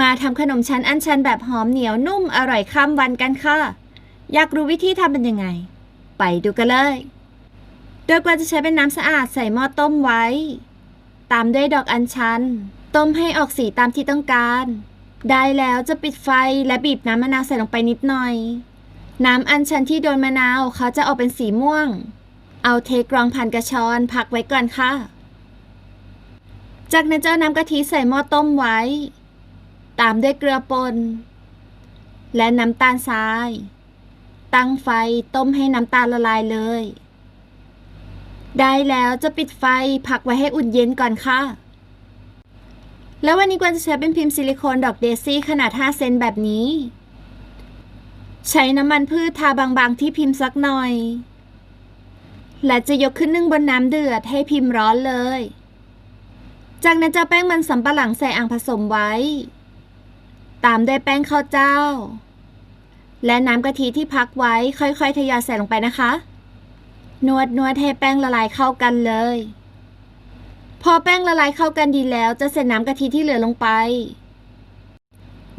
มาทำขนมชั้นอันชันแบบหอมเหนียวนุ่มอร่อยข้ามวันกันค่ะ อยากรู้วิธีทำเป็นยังไง ไปดูกันเลย โดยกว่าจะใช้เป็นน้ำสะอาดใส่หม้อต้มไว้ ตามด้วยดอกอัญชัน ต้มให้ออกสีตามที่ต้องการ ได้แล้วจะปิดไฟและบีบน้ำมะนาวใส่ลงไปนิดหน่อย น้ำอัญชันที่โดนมะนาวเขาจะออกเป็นสีม่วง เอาเทกรองผ่านกระชอนพักไว้ก่อนค่ะ จากนั้นจะเอาน้ำกะทิใส่หม้อต้มไว้ ตามด้วยเกลือป่นและน้ำตาลทราย ตั้งไฟต้มให้น้ำตาลละลายเลย ได้แล้วจะปิดไฟพักไว้ให้อุ่นเย็นก่อนค่ะ แล้ววันนี้กวนจะใช้เป็นพิมพ์ซิลิโคนดอกเดซี่ขนาด 5 เซนแบบนี้ ใช้น้ำมันพืชทาบางๆที่พิมพ์สักหน่อย และจะยกขึ้นนึ่งบนน้ำเดือดให้พิมพ์ร้อนเลย จากนั้นจะแป้งมันสำปะหลังใส่อ่างผสมไว้ ตามด้วยแป้งข้าวเจ้า และน้ำกะทิที่พักไว้ค่อยๆทยอยใส่ลงไปนะคะ นวดนวดให้แป้งละลายเข้ากันเลย พอแป้งละลายเข้ากันดีแล้วจะใส่น้ำกะทิที่เหลือลงไป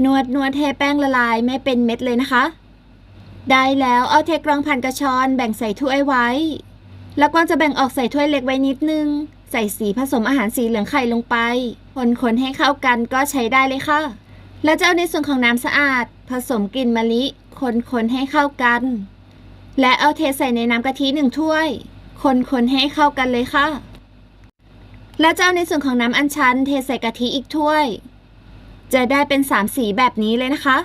นวดนวดให้แป้งละลายไม่เป็นเม็ดเลยนะคะ ได้แล้วเอาเทกรองผ่านกระชอนแบ่งใส่ถ้วยไว้ แล้วก็จะแบ่งออกใส่ถ้วยเล็กไว้นิดนึงใส่สีผสมอาหารสีเหลืองไข่ลงไปคนๆให้เข้ากันก็ใช้ได้เลยค่ะ แล้วจะเอาในส่วนของน้ำสะอาด ผสมกลิ่นมะลิคนๆให้เข้ากัน และเอาเทใส่ในน้ำกะทิหนึ่งถ้วย คนๆให้เข้ากันเลยค่ะ แล้วจะเอาในส่วนของน้ำอัญชันเทใส่กะทิอีกถ้วย จะได้เป็นสามสีแบบนี้เลยนะคะ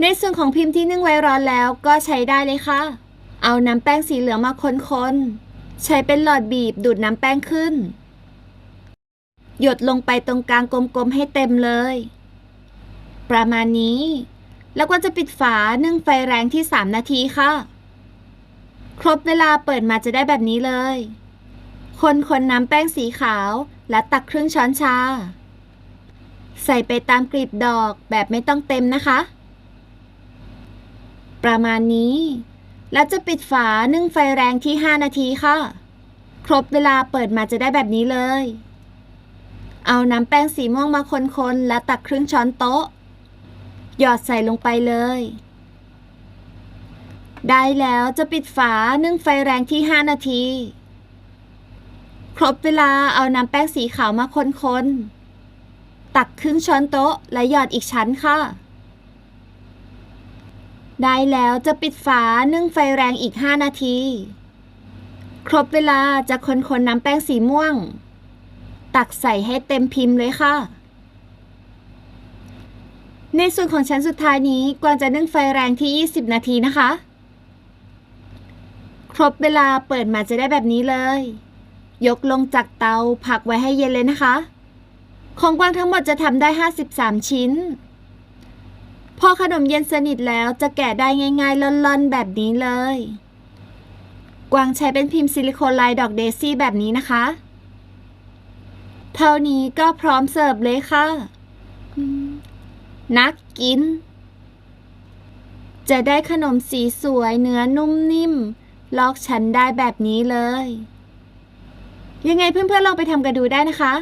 ในส่วนของพิมพ์ที่นึ่งไว้ร้อนแล้วก็ใช้ได้เลยค่ะ เอาน้ำแป้งสีเหลืองมาคนๆ ใช้เป็นหลอดบีบดูดน้ำแป้งขึ้น หยดลงไปตรงกลางกลมๆให้เต็มเลย ประมาณนี้ แล้วก็จะปิดฝานึ่งไฟแรงที่ 3 นาทีค่ะ ครบเวลาเปิดมาจะได้แบบนี้เลย คนคนน้ำแป้งสีขาวและตักครึ่งช้อนชา ใส่ไปตามกลีบดอกแบบไม่ต้องเต็มนะคะ ประมาณนี้ แล้วจะปิดฝานึ่งไฟแรงที่ 5 นาทีค่ะ ครบเวลาเปิดมาจะได้แบบนี้เลยเอาน้ำแป้งสีม่วงมาคนๆ และตักครึ่งช้อนโต๊ะ หยอดใส่ลงไปเลย ได้แล้วจะปิดฝานึ่งไฟแรงที่ 5 นาที ครบเวลาเอาน้ำแป้งสีขาวมาคน ๆ ตักครึ่งช้อนโต๊ะและหยอดอีกชั้นค่ะ ได้แล้วจะปิดฝานึ่งไฟแรงอีก 5 นาที ครบเวลาจะคนๆน้ำแป้งสีม่วง ตักใส่ให้เต็มพิมพ์เลยค่ะ ในส่วนของชั้นสุดท้ายนี้กวางจะนึ่งไฟแรงที่ 20 นาทีนะคะ ครบเวลาเปิดมาจะได้แบบนี้เลย ยกลงจากเตาพักไว้ให้เย็นเลยนะคะ ของกวางทั้งหมดจะทำได้ 53 ชิ้น พอขนมเย็นสนิทแล้วจะแกะได้ง่ายๆล่อนๆ แบบนี้เลย กวางใช้เป็นพิมพ์ซิลิโคนลายดอกเดซี่แบบนี้นะคะ เท่านี้ก็พร้อมเสิร์ฟเลยค่ะ นักกิน จะได้ขนมสีสวยเนื้อนุ่มนิ่ม ลอกชั้นได้แบบนี้เลย ยังไงเพื่อนๆลองไปทำกันดูได้นะคะ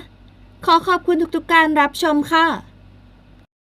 ขอขอบคุณทุกๆการรับชมค่ะ